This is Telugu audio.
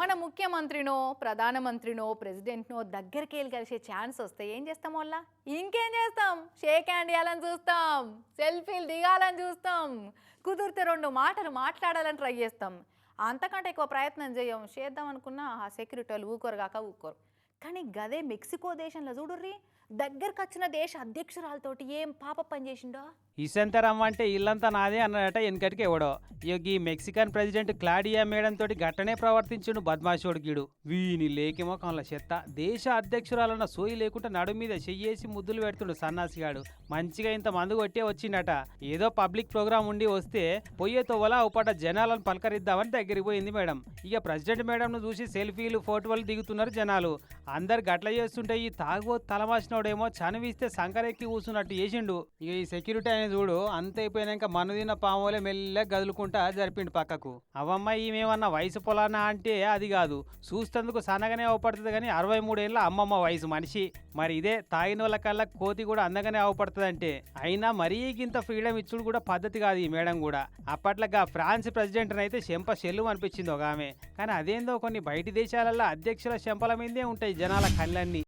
మన ముఖ్యమంత్రినో ప్రధానమంత్రినో ప్రెసిడెంట్నో దగ్గరికి వెళ్ళి కలిసే ఛాన్స్ వస్తే ఏం చేస్తాం వల్ల ఇంకేం చేస్తాం? షేక్ హ్యాండ్ ఇవ్వాలని చూస్తాం. సెల్ఫీలు దిగాలని చూస్తాం. కుదిరితే రెండు మాటలు మాట్లాడాలని ట్రై చేస్తాం. అంతకంటే ఎక్కువ ప్రయత్నం చేయం. చేద్దాం అనుకున్నా ఆ సెక్యూరిటీ వాళ్ళు ఊకోరు కాక ఊకోరు కానీ గదే మెక్సికో దేశంలో చూడుర్రి. దగ్గరకు వచ్చిన దేశ అధ్యక్షురాలతోటి ఏం పాప పని చేసిండో? ఇసంత రమ్మంటే ఇల్లంతా నాదే అన్నాడట వెనకటికి ఎవడో. ఇక ఈ మెక్సికన్ ప్రెసిడెంట్ క్లాడియా మేడం తోటి గట్టనే ప్రవర్తించుడు బద్మాషోడు గీడు. వీని లేకేమో కళ్ళ చెత్త. దేశ అధ్యక్షురాలన్న సోయి లేకుండా నడు మీద చెయ్యేసి ముద్దులు పెడుతుడు సన్నాసిగాడు. మంచిగా ఇంత మందు కొట్టే వచ్చిండట. ఏదో పబ్లిక్ ప్రోగ్రామ్ ఉండి వస్తే పొయ్యే తోవలా అవుపడ్డ జనాలను పలకరిద్దామని దగ్గరికి పోయింది మేడం. ఇక ప్రెసిడెంట్ మేడంను చూసి సెల్ఫీలు ఫోటోలు దిగుతున్నారు జనాలు. అందరు గట్ల చేస్తుంటే ఈ తాగు తలమాసినోడేమో చనివిస్తే సంకరెక్కి కూర్చున్నట్టు చేసిండు. ఇక ఈ సెక్యూరిటీ అనేది చూడు అంత అయిపోయినాక మనుదిన పాములే మెల్లగా గదులుకుంటా జరిపిండు పక్కకు. అవమ్మ ఈమెమన్నా వయసు పొలానా అంటే అది కాదు. చూస్తేందుకు సన్నగానే అవపడుతుంది కానీ అరవై మూడేళ్ళ అమ్మమ్మ వయసు మనిషి. మరి ఇదే తాగిన వాళ్ళ కల్లా కోతి కూడా అందగానే అవపడుతుంది అంటే అయినా మరీ ఇంత ఫ్రీడమ్ ఇచ్చుడు కూడా పద్ధతి కాదు ఈ మేడం కూడా. అప్పట్లాగా ఫ్రాన్స్ ప్రెసిడెంట్ అయితే శంప చెల్లు అనిపించింది ఒక ఆమె. కానీ అదేందో కొన్ని బయటి దేశాలలో అధ్యక్షుల శంపల మీదే ఉంటాయి జనాల కళ్ళన్నీ